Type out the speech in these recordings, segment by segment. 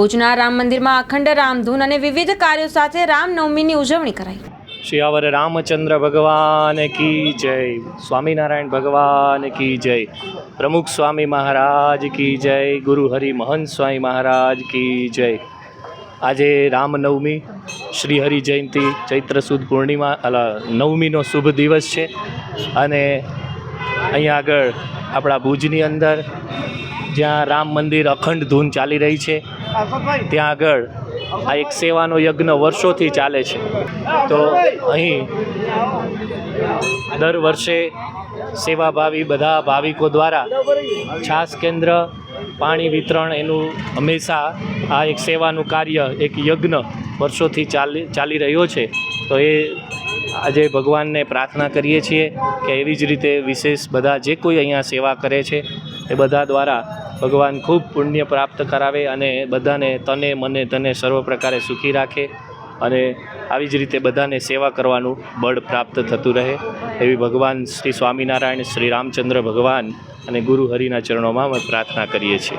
ભુજના રામ મંદિરમાં અખંડ રામધૂન અને વિવિધ કાર્યો સાથે રામનવમીની ઉજવણી કરાઈ. શિયાવર રામચંદ્ર ભગવાન કી જય. સ્વામિનારાયણ ભગવાન કી જય. પ્રમુખ સ્વામી મહારાજ કી જય. ગુરુ હરિ મહંત સ્વામી મહારાજ કી જય. આજે રામનવમી શ્રી હરિ જયંતિ, ચૈત્ર સુદ પૂર્ણિમા, અલા, નવમીનો શુભ દિવસ છે. અને અહીંયા આગળ આપણા ભુજની અંદર જ્યાં રામ મંદિર અખંડ ધૂન ચાલી રહી છે. ત્યાં આગળ આ એક સેવાનો યજ્ઞ વર્ષોથી ચાલે છે. તો અહીં દર વર્ષે સેવાભાવી બધા ભાવિકો દ્વારા છાસ કેન્દ્ર, પાણી વિતરણ એનું હંમેશા આ એક સેવાનું કાર્ય, એક યજ્ઞ વર્ષોથી ચાલી ચાલી રહ્યો છે. તો એ આજે ભગવાનને પ્રાર્થના કરીએ છીએ કે એવી જ રીતે વિશેષ બધા જે કોઈ અહીંયા સેવા કરે છે, એ બધા દ્વારા ભગવાન ખૂબ પુણ્ય પ્રાપ્ત કરાવે અને બધાને તને મને તને સર્વ પ્રકારે સુખી રાખે અને આવી જ રીતે બધાને સેવા કરવાનું બળ પ્રાપ્ત થતું રહે. એવી ભગવાન શ્રી સ્વામિનારાયણ શ્રી રામચંદ્ર ભગવાન અને ગુરુ હરિના ચરણોમાં અમે પ્રાર્થના કરીએ છીએ.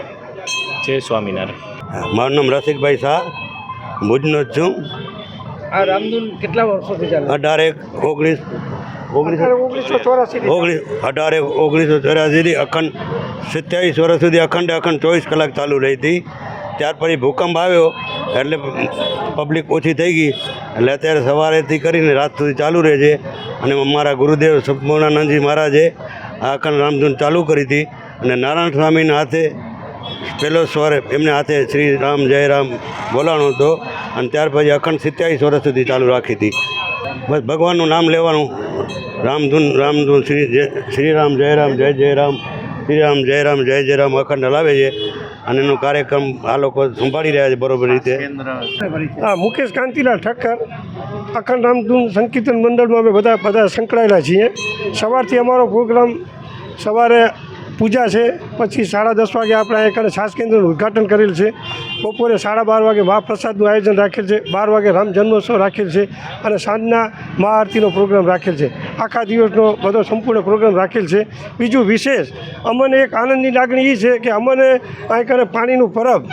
જય સ્વામિનારાયણ. મારું નામ રસિકભાઈ શાહ. ભુજનો છું. આ રામધૂન કેટલા વર્ષોથી ચાલે? અઢાર એક ઓગણીસ. ઓગણીસો અઢાર ઓગણીસો ચોરાસીથી અખંડ સત્યાવીસ વર્ષ સુધી અખંડ અખંડ ચોવીસ કલાક ચાલુ રહી હતી. ત્યાર પછી ભૂકંપ આવ્યો એટલે પબ્લિક ઓછી થઈ ગઈ. એટલે અત્યારે સવારેથી કરીને રાત સુધી ચાલુ રહે છે. અને અમારા ગુરુદેવ સંપૂર્ણાનંદજી મહારાજે આ અખંડ રામધૂન ચાલુ કરી હતી. અને નારાયણ સ્વામીના હાથે પહેલો સ્વર એમને હાથે શ્રી રામ જય રામ બોલાણો હતો. અને ત્યાર પછી અખંડ સિત્યાવીસ વર્ષ સુધી ચાલુ રાખી હતી. બસ ભગવાનનું નામ લેવાનું. રામધૂન રામધૂન શ્રી જય શ્રી રામ જય રામ જય જય રામ શ્રી રામ જય રામ જય જય રામ અખંડ હલાવે છે અને એનો કાર્યક્રમ આ લોકો સંભાળી રહ્યા છે બરોબર રીતે. હા, મુકેશ કાંતિલાલ ઠક્કર, અખંડ રામધૂન સંકીર્તન મંડળમાં અમે બધા બધા સંકળાયેલા છીએ. સવારથી અમારો પ્રોગ્રામ સવારે પૂજા છે પછી સાડા દસ વાગે આપણે અહીંયા છાસ કેન્દ્રનું ઉદ્ઘાટન કરેલ છે. બપોરે સાડા બાર વાગે મહાપ્રસાદનું આયોજન રાખેલ છે બાર વાગે રામ જન્મોત્સવ રાખેલ છે અને સાંજના મહાઆરતીનો પ્રોગ્રામ રાખેલ છે. આખા દિવસનો બધો સંપૂર્ણ પ્રોગ્રામ રાખેલ છે. બીજું વિશેષ અમને એક આનંદની લાગણી એ છે કે અમને અહીં પાણીનું પરબ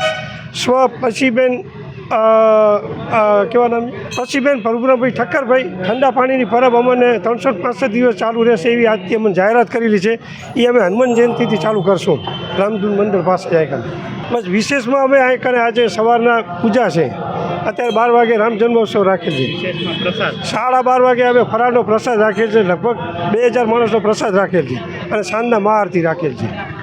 સ્વ પછીબેન અ, અ, કેવા નામ? પછીબેન પ્રભુરામભાઈ ઠક્કરભાઈ ઠંડા પાણીની પરબ અમને ત્રણસો પાંસઠ દિવસ ચાલુ રહેશે એવી આજથી અમને જાહેરાત કરેલી છે. એ અમે હનુમાન જયંતિથી ચાલુ કરશું. રામધૂન મંદિર પાસે આગળ બસ વિશેષમાં અમે અહીં કને આજે સવારના પૂજા છે. અત્યારે બાર વાગે રામ જન્મોત્સવ રાખેલ છે. સાડા બાર વાગે અમે ફરાળનો પ્રસાદ રાખેલ છે. લગભગ બે હજાર માણસનો પ્રસાદ રાખેલ છે. અને સાંજના મહાઆરતી રાખેલ છે.